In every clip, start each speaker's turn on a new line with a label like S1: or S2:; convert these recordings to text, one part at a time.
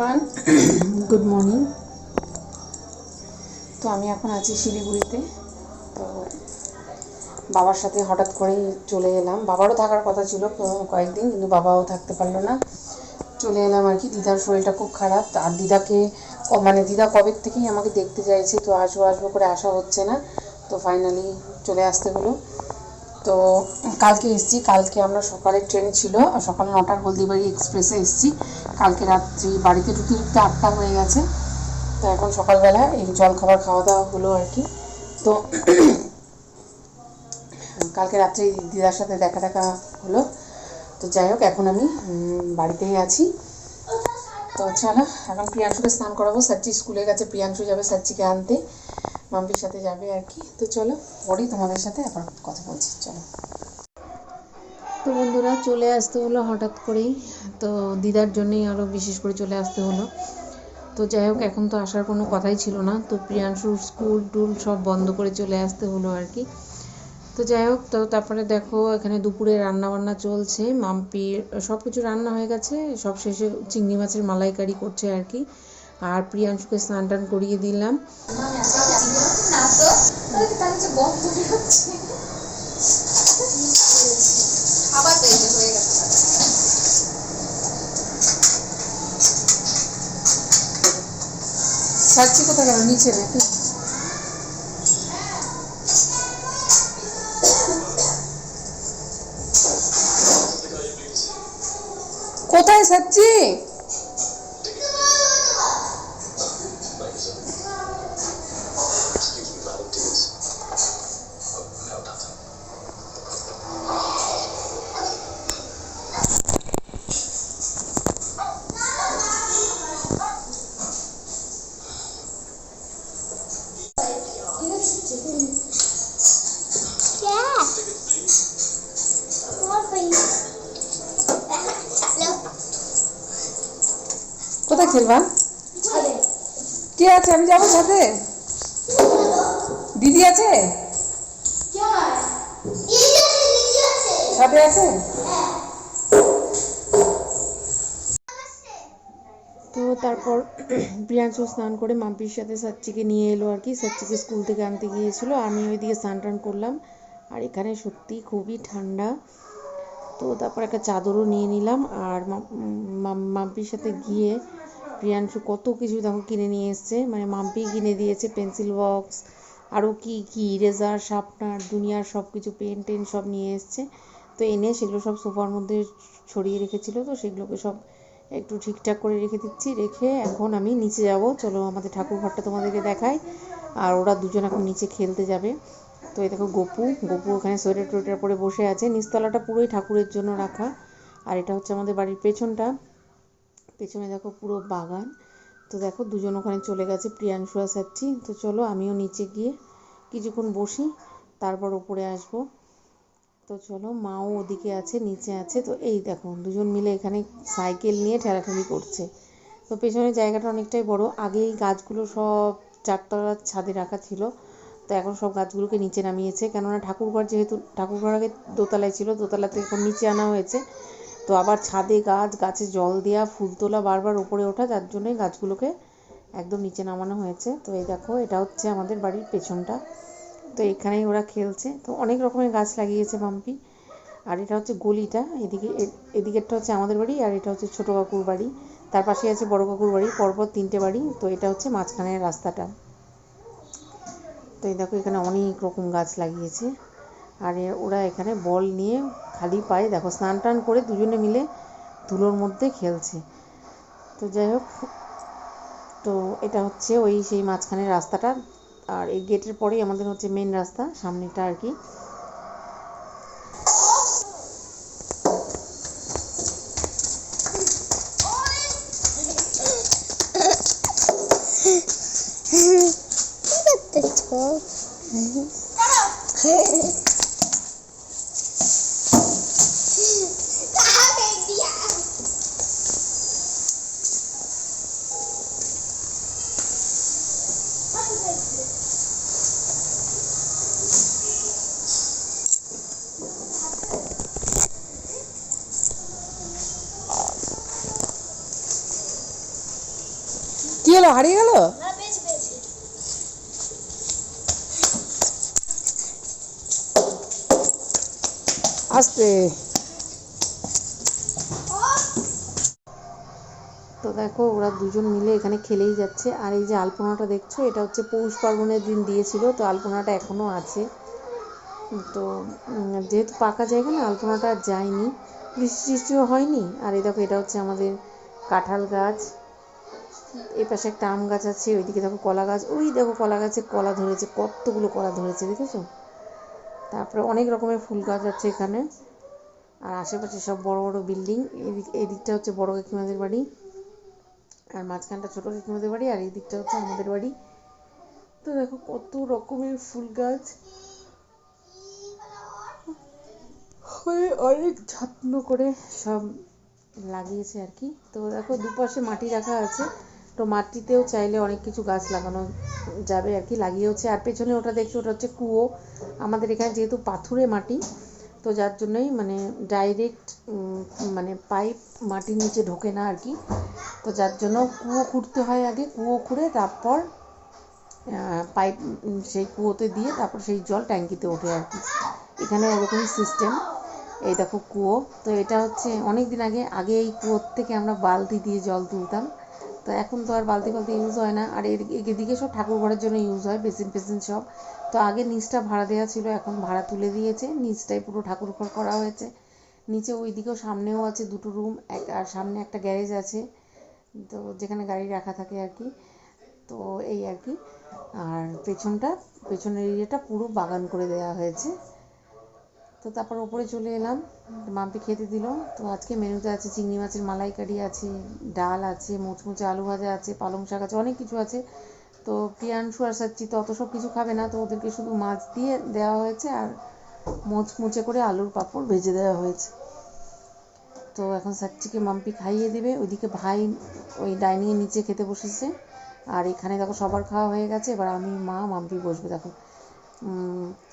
S1: Everyone good morning তো আমি এখন আছি শিলিগুড়িতে। তো বাবার সাথে হঠাৎ করেই চলে এলাম। বাবারও থাকার কথা ছিল কয়েকদিন কিন্তু বাবাও থাকতে পারল না। চলে এলাম আর কি। দিদার শরীরটা খুব খারাপ। আর দিদাকে মানে দিদা কবে থেকেই আমাকে দেখতে চাইছে তো আসব আসব করে আসা হচ্ছে না। তো ফাইনালি চলে আসতে হলো। তো কালকে এসেছি, কালকে আমরা সকালে ট্রেন ছিল সকালে নটার হলদিবাড়ি এক্সপ্রেসে এসেছি। কালকে রাত্রি বাড়িতে ঢুকতে ঢুকতে আটটা হয়ে গেছে। তো এখন সকালবেলা এই জল খাবার খাওয়া দাওয়া হলো আর কি। তো কালকে রাত্রে দিদার সাথে দেখা দেখা হলো। তো যাই হোক, এখন আমি বাড়িতেই আছি। তো চলো, এখন প্রিয়াংশুকে স্নান করাবো। সাচ্চি স্কুলে গেছে, প্রিয়াংশু যাবে সাচ্চিকে আনতে। মাম্পির সাথে যাবে আর কি। তো চলো পরেই তোমাদের সাথে আবার কথা বলছি, চলো। তো বন্ধুরা, চলে আসতে হলো হঠাৎ করেই। তো দিদার জন্যই আরও বিশেষ করে চলে আসতে হলো। তো যাই হোক, এখন তো আসার কোনো কথাই ছিল না। তো প্রিয়াংশুর স্কুল টুল সব বন্ধ করে চলে আসতে হলো আর কি। তো যাই হোক, তো তারপরে দেখো, এখানে দুপুরে রান্না বান্না চলছে। মাম্পির সব কিছু রান্না হয়ে গেছে। সব শেষে চিংড়ি মাছের মালাইকারি করছে আর কি। আর প্রিয়াংশুকে স্নান টান করিয়ে দিলাম। সাচ্চি কোথায় গেল? নিচে নাকি? কোথায় সাচ্চি কোথায় খেলবা কে আছে আমি যাব সাথে? দিদি আছে? সাথে আছে? তো তারপর প্রিয়াংশু স্নান করে মাম্পির সাথে সাচ্চিকে নিয়ে এলো আর কি। সাচ্চিকে স্কুল থেকে আনতে গিয়েছিল। আমি ওইদিকে স্নান টান করলাম। আর এখানে সত্যি খুবই ঠান্ডা। তো তারপর একটা চাদরও নিয়ে নিলাম। আর মাম- মাম- মাম্পির সাথে গিয়ে প্রিয়াংশু কত কিছু দেখো কিনে নিয়ে এসছে। মানে মাম্পি কিনে দিয়েছে পেন্সিল বক্স আরও কি কি ইরেজার শার্পনার দুনিয়ার সব কিছু পেন টেন সব নিয়ে এসছে। তো এনে সেগুলো সব সোফার মধ্যে ছড়িয়ে রেখেছিল, তো সেগুলোকে সব একটু ঠিকঠাক করে রেখে দিচ্ছি। রেখে এখন আমি নিচে যাব। চলো আমাদের ঠাকুর ঘরটা তোমাদেরকে দেখাই। আর ওরা দুজন এখন নিচে খেলতে যাবে। তো এই দেখো গপু গপু ওখানে সোয়েটার টোয়েটার পরে বসে আছে। নিচতলাটা পুরোই ঠাকুরের জন্য রাখা। আর এটা হচ্ছে আমাদের বাড়ির পেছনটা। পেছনে দেখো পুরো বাগান। তো দেখো দুজন ওখানে চলে গেছে প্রিয়াংশু আর সাচ্চি। তো চলো আমিও নিচে গিয়ে কিছুক্ষণ বসি, তারপর ওপরে আসব। তো চলো মাও ওদিকে আছে, নিচে আছে। তো এই দেখো, দুজন মিলে এখানে সাইকেল নিয়ে ঠেলাঠেলি করছে। তো পেছনের জায়গাটা অনেকটাই বড়। আগে এই গাছগুলো সব চারতলার ছাদে রাখা ছিল। তো এখন সব গাছগুলোকে নিচে নামিয়েছে। কেননা ঠাকুরঘর যেহেতু, ঠাকুরঘর আগে দোতলায় ছিল, দোতলাতে এখন নিচে আনা হয়েছে। তো আবার ছাদে গাছ, গাছে জল দেওয়া ফুল তোলা বারবার উপরে ওঠা, যার জন্যই গাছগুলোকে একদম নিচে নামানো হয়েছে। তো এই দেখো, এটা হচ্ছে আমাদের বাড়ির পেছনটা। তো এখানেই ওরা খেলছে। তো অনেক রকমের গাছ লাগিয়েছে মাম্পি আর এটা হচ্ছে গলিটা, এদিকে এদিকেরটা হচ্ছে আমাদের বাড়ি, আর এটা হচ্ছে ছোটো কাকুর বাড়ি। তার পাশে আছে বড় কাকুর বাড়ি, পরপর তিনটে বাড়ি। তো এটা হচ্ছে মাঝখানের রাস্তাটা। তো এই দেখো, এখানে অনেক রকম গাছ লাগিয়েছে। আর ওরা এখানে বল নিয়ে খালি পায়ে, দেখো স্নান টান করে দুজনে মিলে ধুলোর মধ্যে খেলছে। তো যাই হোক, তো এটা হচ্ছে ওই সেই মাঝখানের রাস্তাটা। আর এই গেটের পরেই আমাদের হচ্ছে মেন রাস্তা, সামনেটা আর কি। হলো হারিয়ে গেল?
S2: আসতে
S1: তো দেখো ওরা দুজন মিলে এখানে খেলেই যাচ্ছে। আর এই যে আলপনাটা দেখছ এটা হচ্ছে পৌষ পার্বণের দিন দিয়েছিল তো আলপনাটা এখনও আছে। তো যেহেতু পাকা জায়গা না আলপনাটা যায়নি। বৃষ্টি টিষ্টিও হয়নি। আর এই দেখো এটা হচ্ছে আমাদের কাঁঠাল গাছ। এই পাশে একটা আম গাছ আছে, ওইদিকে দেখো কলা গাছ, ওই দেখো কলা গাছে কলা ধরেছে, কতগুলো কলা ধরেছে, দেখেছ? তারপরে অনেক রকমের ফুল গাছ আছে এখানে। আর আশেপাশে সব বড় বড় বিল্ডিং, এদিক এই দিকটা হচ্ছে বড় কাকিমাদের বাড়ি, আর মাঝখানটা ছোট কাকিমাদের বাড়ি, আর এই দিকটা হচ্ছে আমাদের বাড়ি। তো দেখো কত রকমের ফুল গাছ। হয়ে অনেক যত্ন করে সব লাগিয়েছে আর কি। তো দেখো দুপাশে মাটি রাখা আছে। তো মাটিতেও চাইলে অনেক কিছু গাছ লাগানো যাবে আর কি, লাগিয়েওছে। আর পেছনে ওটা দেখছি, ওটা হচ্ছে কুয়ো। আমাদের এখানে যেহেতু পাথুরে মাটি, তো যার জন্যই মানে ডাইরেক্ট মানে পাইপ মাটির নিচে ঢোকে না আর কি। তো যার জন্য কুয়ো খুঁড়তে হয় আগে, কুয়ো খুঁড়ে তারপর পাইপ সেই কুয়োতে দিয়ে তারপর সেই জল ট্যাঙ্কিতে ওঠে আর কি। এখানে ওরকমই সিস্টেম এই দেখো কুয়ো। তো এটা হচ্ছে অনেক দিন আগে আগে এই কুয়োর থেকে আমরা বালতি দিয়ে জল তুলতাম। তো এখন তো আর বালতি ফালতি ইউজ হয় না। আর এদিকে সব ঠাকুর ঘরের জন্য ইউজ হয়, বেসিন ফেসিন সব। তো আগে নিচটা ভাড়া দেওয়া ছিল, এখন ভাড়া তুলে দিয়েছে। নিচটাই পুরো ঠাকুর ঘর করা হয়েছে। নিচে ওই দিকেও সামনেও আছে দুটো রুম এক, আর সামনে একটা গ্যারেজ আছে। তো যেখানে গাড়ি রাখা থাকে আর কি। তো এই আর কি। আর পেছনটা, পেছনের এরিয়াটা পুরো বাগান করে দেওয়া হয়েছে। তো তারপর ওপরে চলে এলাম। মাম্পি খেতে দিল। তো আজকে মেনুতে আছে চিংড়ি মাছের মালাইকারি আছে, ডাল আছে, মুচমুচে আলু ভাজা আছে, পালং শাক আছে, অনেক কিছু আছে। তো প্রিয়াংশু আর সাচ্চি তো অত সব কিছু খাবে না, তো ওদেরকে শুধু মাছ দিয়ে দেওয়া হয়েছে আর মুচমুচে করে আলুর পাঁপড় ভেজে দেওয়া হয়েছে। তো এখন সাচ্চিকে মাম্পি খাইয়ে দেবে। ওইদিকে ভাই ওই ডাইনিংয়ের নিচে খেতে বসেছে। আর এখানে দেখো সবার খাওয়া হয়ে গেছে। এবার আমি, মা, মাম্পি বসবে। দেখো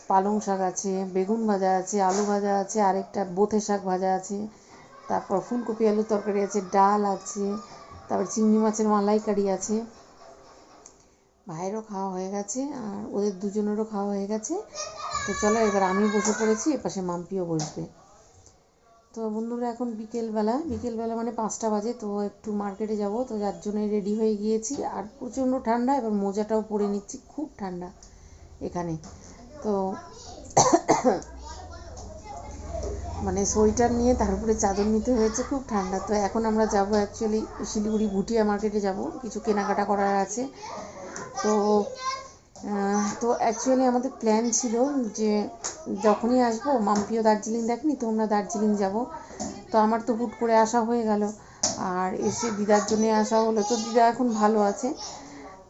S1: পালং শাক আছে, বেগুন ভাজা আছে, আলু ভাজা আছে, আরেকটা বোথে শাক ভাজা আছে, তারপর ফুলকপি, আলুর তরকারি আছে, ডাল আছে, তারপর চিংড়ি মাছের মালাইকারি আছে। ভাইয়েরও খাওয়া হয়ে গেছে আর ওদের দুজনেরও খাওয়া হয়ে গেছে। তো চলো এবার আমি বসে পড়েছি, এপাশে মাম্পিও বসবে। তো বন্ধুরা, এখন বিকেলবেলা বিকেলবেলা মানে পাঁচটা বাজে, তো একটু মার্কেটে যাব, তো যার জন্য রেডি হয়ে গিয়েছি। আর প্রচণ্ড ঠান্ডা, এবার মোজাটাও পরে নিচ্ছি, খুব ঠান্ডা। এখানে। তো মানে সোয়েটার নিয়ে তারপরে চাদর নিতে হয়েছে, খুব ঠান্ডা। তো এখন আমরা যাব অ্যাকচুয়ালি শিলিগুড়ি ভুটিয়া মার্কেটে যাব। কিছু কেনাকাটা করার আছে। তো তো অ্যাকচুয়ালি আমাদের প্ল্যান ছিল যে যখনই আসব, মাম্পিও দার্জিলিং দেখনি, তো আমরা দার্জিলিং যাব। তো আমার তো হুট করে আসা হয়ে গেল। আর এসে দিদার জন্য আসা হলো। তো দিদা এখন ভালো আছে।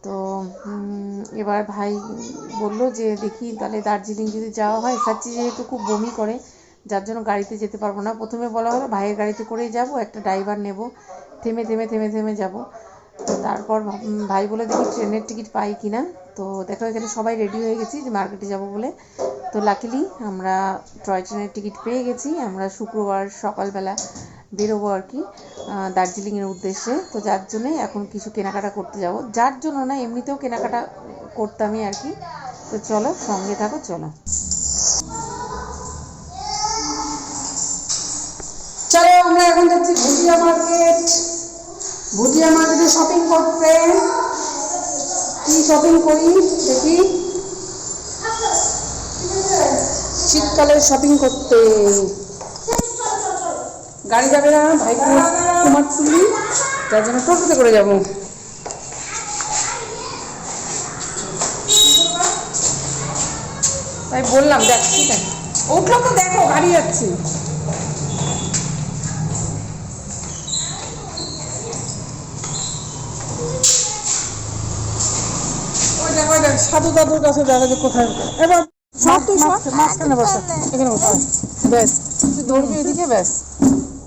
S1: তো এবার ভাই বলল যে, দেখি তাহলে দার্জিলিং যদি যাওয়া হয়, সাচ্চি যেহেতু খুব বমি করে, যার জন্য গাড়িতে যেতে পারব না। প্রথমে বলা হলো, ভাইয়ের গাড়িতে করেই যাব, একটা ড্রাইভার নেব। থেমে থেমে থেমে থেমে যাব। তো তারপর ভাই বলে, দেখি ট্রেনের টিকিট পাই কি না? তো দেখো, এখানে সবাই রেডি হয়ে গেছি যে, মার্কেটে যাব বলে। তো লাকিলি আমরা টয় ট্রেনের টিকিট পেয়ে গেছি। আমরা শুক্রবার সকালবেলা বেরোবো আর কি। দার্জিলিংয়ের উদ্দেশ্যে। তো যার জন্যে এখন কিছু কেনাকাটা করতে যাব। যার জন্য না, এমনিতেও কেনাকাটা করতামই আর কি। তো চলো, সঙ্গে থাকো, চলো।
S2: চলো, আমরা এখন মার্কেট মার্কেটে শপিং করতে। শপিং দেখি? শীতকালের শপিং করতে। গাড়ি যাবে না, ভাই তোমার কুমারটুলি যার জন্য টোটোতে করে যাব। তাই বললাম, দেখ, ঠিক আছে। উঠল তো, দেখো, গাড়ি যাচ্ছে। সাধু দাদুর কাছে যে কোথায়। এবার সব সব মাঝখানে বসা? এখানে বসা। ব্যাস, তুই ধরবি এদিকে, ব্যাস।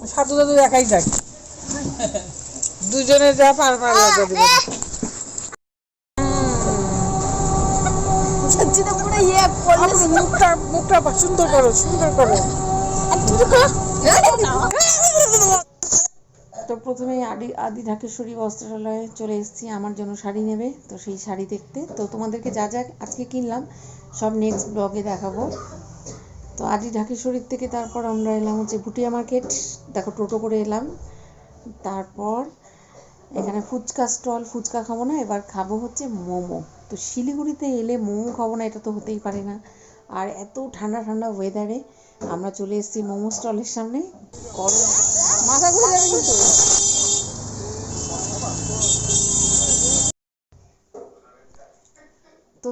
S2: সাধু দাদু একাই যাক। দুজনে যা পার পার লাগা দিবে
S3: পুরো ইয়ে করলে
S2: মুখটা মুখটা সুন্দর করো সুন্দর করো।
S1: তো প্রথমেই আদি আদি ঢাকেশ্বরী বস্ত্রালয়ে চলে এসেছি। আমার জন্য শাড়ি নেবে তো সেই শাড়ি দেখতে। তো তোমাদেরকে যা যা আজকে কিনলাম সব নেক্সট ব্লগে দেখাবো। তো আদি ঢাকেশ্বরীর থেকে তারপর আমরা এলাম হচ্ছে ভুটিয়া মার্কেট। দেখো টোটো করে এলাম। তারপর এখানে ফুচকা স্টল, ফুচকা খাব না, এবার খাব হচ্ছে মোমো। তো শিলিগুড়িতে এলে মোমো খাব না, এটা তো হতেই পারে না। আর এত ঠান্ডা ঠান্ডা ওয়েদারে আমরা চলে এসেছি মোমো স্টলের সামনে। গরম
S2: মাথা ঘুরে যাবে কিন্তু।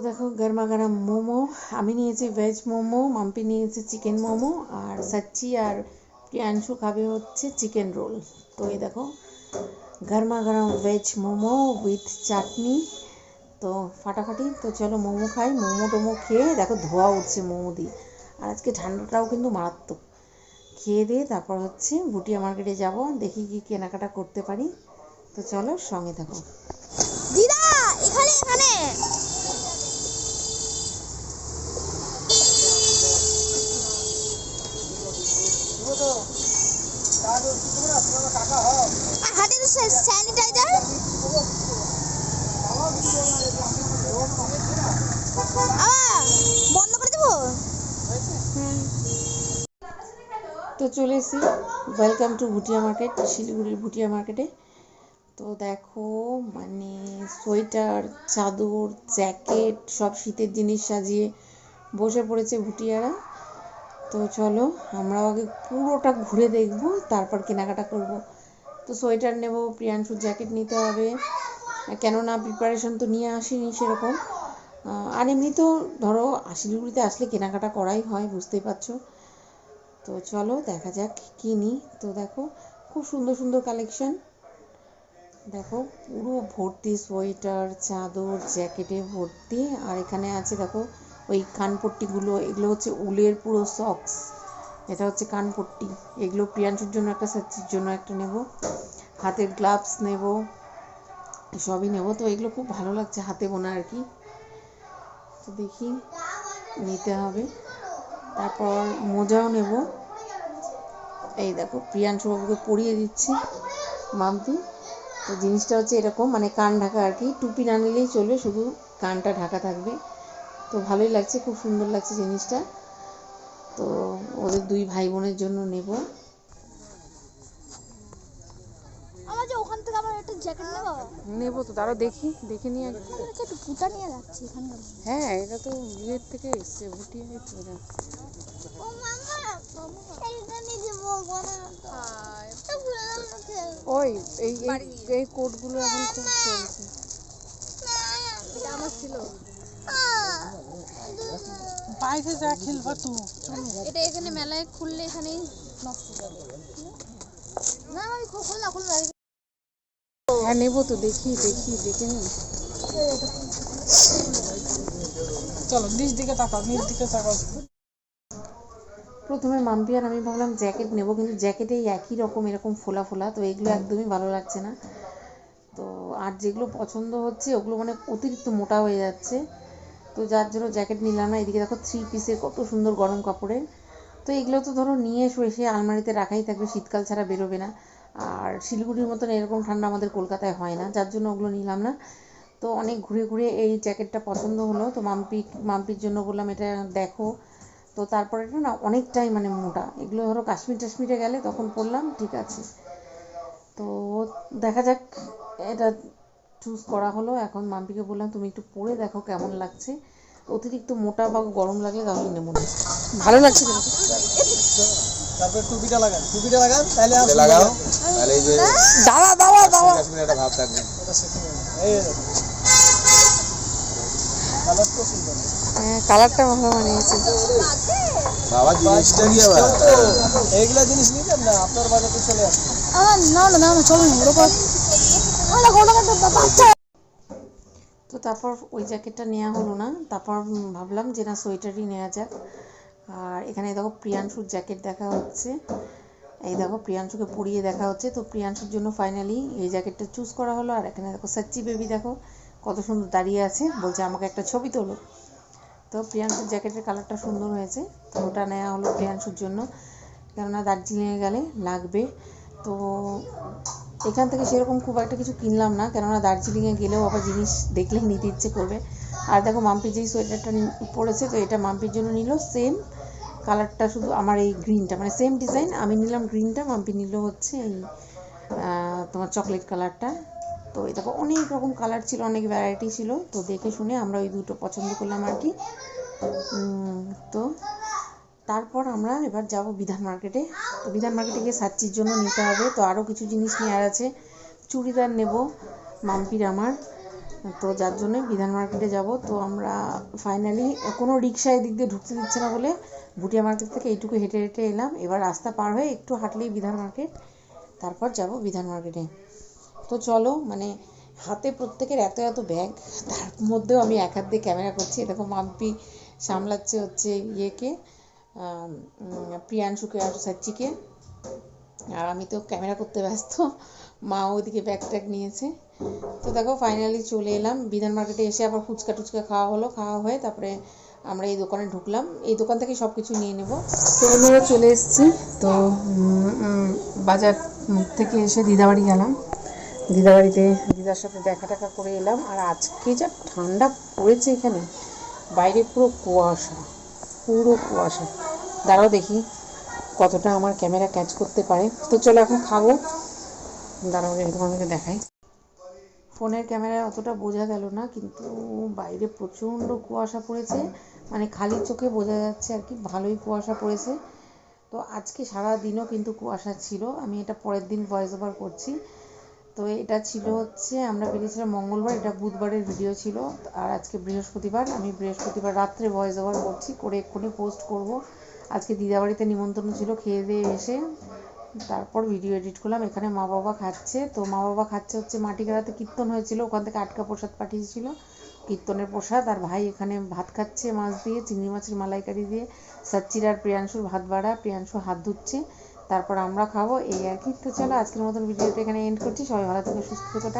S1: দেখো, গরমা গরম মোমো, আমি নিয়েছি ভেজ মোমো, মাম্পি নিয়েছে চিকেন মোমো, আর সাচ্চি আর প্রিয়াংশু খাবে হচ্ছে চিকেন রোল তো এই দেখো, গরমা গরম ভেজ মোমো উইথ চাটনি। তো ফাটাফাটি, তো চলো মোমো খাই, মোমো টোমো খেয়ে দেখো ধোয়া উঠছে মোমো দিয়ে। আর আজকে ঠান্ডাটাও কিন্তু মারাত্মক। খেয়ে দিয়ে তারপর হচ্ছে ভুটিয়া মার্কেটে যাব, দেখি কি কেনাকাটা করতে পারি। তো চলো সঙ্গে থাকো।
S3: দিদা, এখানে এখানে! স্যানিটাইজার আবার বন্ধ করে দেবো?
S1: তো চলে এসেছি। ওয়েলকাম টু ভুটিয়া মার্কেট শিলিগুড়ির ভুটিয়া মার্কেটে তো দেখো মানে সোয়েটার, চাদর, জ্যাকেট, সব শীতের জিনিস সাজিয়ে বসে পড়েছে ভুটিয়ারা। তো চলো, আমরাও আগে পুরোটা ঘুরে দেখব, তারপর কেনাকাটা করব। তো সোয়েটার নেব, প্রিয়াংশুর জ্যাকেট নিতে হবে। কেননা প্রিপারেশন তো নিয়ে আসিনি সেরকম। আর এমনি তো ধরো শিলিগুড়িতে আসলে কেনাকাটা করাই হয়, বুঝতেই পারছ। তো চলো দেখা যাক কি নিই। তো দেখো, খুব সুন্দর সুন্দর কালেকশন দেখো, পুরো ভর্তি সোয়েটার, চাদর, জ্যাকেটে ভর্তি। আর এখানে আছে, দেখো, ওই কানপট্টিগুলো এগুলো হচ্ছে উলের পুরো সক্স এটা হচ্ছে কানপট্টি এগুলো প্রিয়াংশুর জন্য একটা সাচ্চির জন্য একটা নেব। হাতের গ্লাভস নেব, সবই নেব। তো এগুলো খুব ভালো লাগছে হাতে বোনা আর কি। তো দেখি, নিতে হবে। তারপর মোজাও নেব। এই দেখো, প্রিয়াংশু বাবুকে পরিয়ে দিচ্ছি মাম্পি তো জিনিসটা হচ্ছে এরকম মানে কান ঢাকা আর কি। টুপি না নিলেই চলবে, শুধু কানটা ঢাকা থাকবে। তো ভালোই লাগছে, খুব সুন্দর লাগছে জিনিসটা। ওদের দুই ভাই বোনের জন্য নেব।
S3: আমার যে ওখান থেকে আমার একটা জ্যাকেট নেব?
S1: নেব তো দেখি দেখে নিয়ে আগে
S3: আচ্ছা একটু পুতা নিয়ে যাচ্ছি এখানে
S1: হ্যাঁ এটা তো বিয়ের থেকে এসছে ভুটিয়ে তো এটা
S3: ও মামা এইটা নিয়ে যাব
S1: ওই এই এই এই কোটগুলো এখন খুব চলছে।
S3: এটা আমার ছিল।
S2: বাইরে যা খেলবা তো
S3: এটা এখানে মেলায় খুললে এখানেই নষ্ট যাবে। না আমি খুল না
S1: হ্যাঁ নেব তো দেখি দেখি দেখে নিই।
S2: চলো নিচ দিকে তাকাও নিচ দিকে তাকাও।
S1: প্রথমে মাম্পি আর আমি ভাবলাম জ্যাকেট নেব কিন্তু জ্যাকেটে একই রকম এরকম ফোলা ফোলা তো এগুলো একদমই ভালো লাগছে না। তো আর যেগুলো পছন্দ হচ্ছে ওগুলো মানে অতিরিক্ত মোটা হয়ে যাচ্ছে। তো যার জন্য জ্যাকেট নিলাম না। এদিকে দেখো থ্রি পিসের কত সুন্দর গরম কাপড়ের তো এগুলো তো ধরো নিয়ে এসো, এসে আলমারিতে রাখাই থাকবে, শীতকাল ছাড়া বেরোবে না। আর শিলিগুড়ির মতন এরকম ঠান্ডা আমাদের কলকাতায় হয় না, যার জন্য ওগুলো নিলাম না। তো অনেক ঘুরে ঘুরে এই জ্যাকেটটা পছন্দ হলো। তো মাম্পি, মাম্পির জন্য বললাম এটা দেখো। তো তারপরে না অনেকটাই মানে মোটা। এগুলো ধরো কাশ্মীর টাশ্মীরে গেলে তখন পরলাম, ঠিক আছে। তো দেখা যাক, এটা চুজ করা হলো। এখন মাম্পিকে বললাম তুমি একটু পরে দেখো কেমন লাগছে। অতিরিক্ত মোটা বা গরম লাগলে তাহলে নেব না। ভালো লাগছে কিন্তু।
S4: তারপর টুপিটা লাগান। টুপিটা লাগান তাহলে লাগাও। তাহলে এই যে
S2: দাঁড়া দাঁড়া দাঁড়া।
S4: কাশ্মীর একটা ভাব থাকবে। এই কালার তো সুন্দর।
S1: হ্যাঁ কালারটা ভালো মানিয়েছে
S4: বাবা জিনিসটা কি আবার? এইগুলা জিনিস নিতেন না আপনার বাজারে চলে আসবে।
S3: না না না চলো না ওরকম
S1: তো তারপর ওই জ্যাকেটটা নেওয়া হলো না, তারপর ভাবলাম যে না, সোয়েটারই নেওয়া যাক। আর এখানে দেখো, প্রিয়াংশুর জ্যাকেট দেখা হচ্ছে। এই দেখো, প্রিয়াংশুকে পরিয়ে দেখা হচ্ছে। তো প্রিয়াংশুর জন্য ফাইনালি এই জ্যাকেটটা চুজ করা হলো। আর এখানে দেখো, সাচ্চি বেবি দেখো, কত সুন্দর দাঁড়িয়ে আছে। বলছে, আমাকে একটা ছবি তোলো। তো প্রিয়াংশুর জ্যাকেটের কালারটা সুন্দর হয়েছে। তো ওটা নেওয়া হলো প্রিয়াংশুর জন্য। কেননা দার্জিলিংয়ে গেলে লাগবে। তো এখান থেকে সেরকম খুব একটা কিছু কিনলাম না, কেননা দার্জিলিংয়ে গেলেও আবার জিনিস দেখলেই নিতে ইচ্ছে করবে। আর দেখো মাম্পি যেই সোয়েটারটা পরেছে, তো এটা মাম্পির জন্য নিল সেম কালারটা শুধু আমার এই গ্রিনটা মানে সেম ডিজাইন আমি নিলাম গ্রিনটা মাম্পি নিল হচ্ছে এই তোমার চকলেট কালারটা তো এই দেখো অনেক রকম কালার ছিল, অনেক ভ্যারাইটি ছিল, তো দেখে শুনে আমরা ওই দুটো পছন্দ করলাম আর কি। তো তারপর আমরা এবার যাব বিধান মার্কেটে তো বিধান মার্কেটে গিয়ে সাচ্চির জন্য নিতে হবে। তো আরও কিছু জিনিস নেওয়ার আছে। চুড়িদার নেব, মাম্পির আমার। তো যার জন্য বিধান মার্কেটে যাব। তো আমরা ফাইনালি কোনো রিক্সা এদিক দিয়ে ঢুকতে দিচ্ছে না বলে ভুটিয়া মার্কেট থেকে এইটুকু হেঁটে হেঁটে এলাম। এবার রাস্তা পার হয়ে একটু হাঁটলেই বিধান মার্কেট তারপর যাব বিধান মার্কেটে তো চলো মানে হাতে প্রত্যেকের এত এত ব্যাগ তার মধ্যেও আমি এক হাত দিয়ে ক্যামেরা করছি। দেখো মাম্পি সামলাচ্ছে হচ্ছে ইয়েকে। প্রিয়াংশুকে আর সাচ্চিকে আর আমি তো ক্যামেরা করতে ব্যস্ত মা ওইদিকে ব্যাগ ট্যাগ নিয়েছে। তো দেখো ফাইনালি চলে এলাম। বিধান মার্কেটে এসে আবার ফুচকা টুচকা খাওয়া হলো, খাওয়া হয়ে তারপরে আমরা এই দোকানে ঢুকলাম। এই দোকান থেকে সব কিছু নিয়ে নেব। তো আমরা চলে এসেছি। তো বাজার থেকে এসে দিদাবাড়ি গেলাম। দিদাবাড়িতে দিদার সাথে দেখা টাকা করে এলাম। আর আজকে যা ঠান্ডা পড়েছে এখানে, বাইরে পুরো কুয়াশা পুরো কুয়াশা। দাঁড়াও দেখি কতটা আমার ক্যামেরা ক্যাচ করতে পারে। তো চলো এখন খাব। দাঁড়াও তোমাদেরকে দেখাই। ফোনের ক্যামেরায় অতটা বোঝা গেল না, কিন্তু বাইরে প্রচণ্ড কুয়াশা পড়েছে। মানে খালি চোখে বোঝা যাচ্ছে আর কি, ভালোই কুয়াশা পড়েছে। তো আজকে সারা দিনও কিন্তু কুয়াশা ছিল। আমি এটা পরের দিন ভয়েস ওভার করছি। তো এটা ছিল হচ্ছে, আমরা বেরিয়েছিলাম মঙ্গলবার, এটা বুধবারের ভিডিও ছিল। আর আজকে বৃহস্পতিবার, আমি বৃহস্পতিবার রাত্রে ভয়েস ওভার করছি, করে এক্ষুনি পোস্ট করব। আজকে দিদাবাড়িতে নিমন্ত্রণ ছিল, খেয়ে দিয়ে এসে তারপর ভিডিও এডিট করলাম। এখানে মা বাবা খাচ্ছে। তো মা বাবা খাচ্ছে হচ্ছে মাটি মাটিগাড়াতে কীর্তন হয়েছিল। ওখান থেকে আটকা প্রসাদ পাঠিয়েছিল। কীর্তনের প্রসাদ। আর ভাই এখানে ভাত খাচ্ছে, মাছ দিয়ে, চিংড়ি মাছের মালাইকারি দিয়ে। সাচ্চির আর প্রিয়াংশুর ভাত বাড়া। প্রিয়াংশু হাত ধুচ্ছে। তারপর আমরা খাব। এই আর কি। তো চলো, আজকের মতন ভিডিওটা এখানে এন্ড করছি। সবাই ভালো থেকো, সুস্থ থেকো